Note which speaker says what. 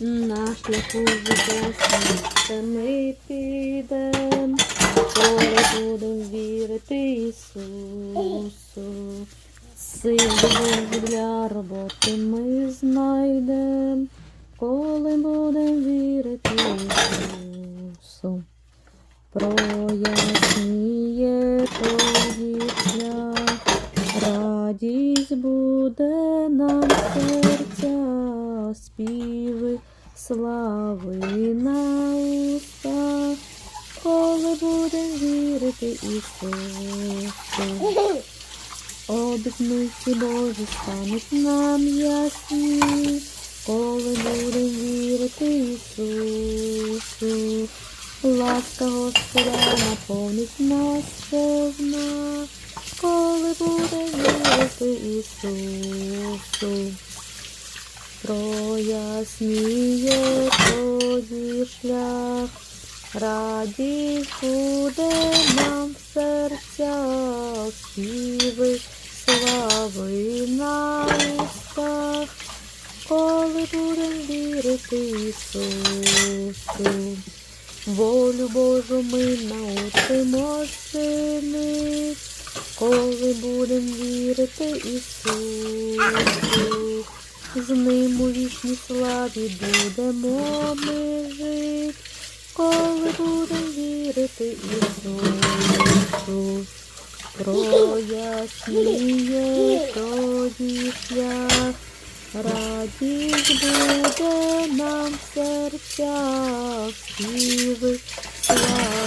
Speaker 1: На шляху життя ми підем, коли будем вірити Ісусу. Силу для роботи ми знайдем, коли будем вірити Ісусу. Проясніє тоді шлях, радість буде нам серця, співи слави на устах, коли будем вірити і Ісусу. Обітниці Божі стануть нам ясні, коли будем вірити Ісусу. Ласка Господа наповнить нас повна, коли будем вірити Ісусу. Проясніє тоді шлях, радість буде нам в серцях, співи слави на устах, коли будем вірити Ісусу. Волю Божу ми научимо чинить, коли будем вірити Ісусу. З ним у вічній славі будемо ми жить, коли будем вірити Ісусу. Проясніє тоді шлях, радість буде нам в серцях, співи слави нам.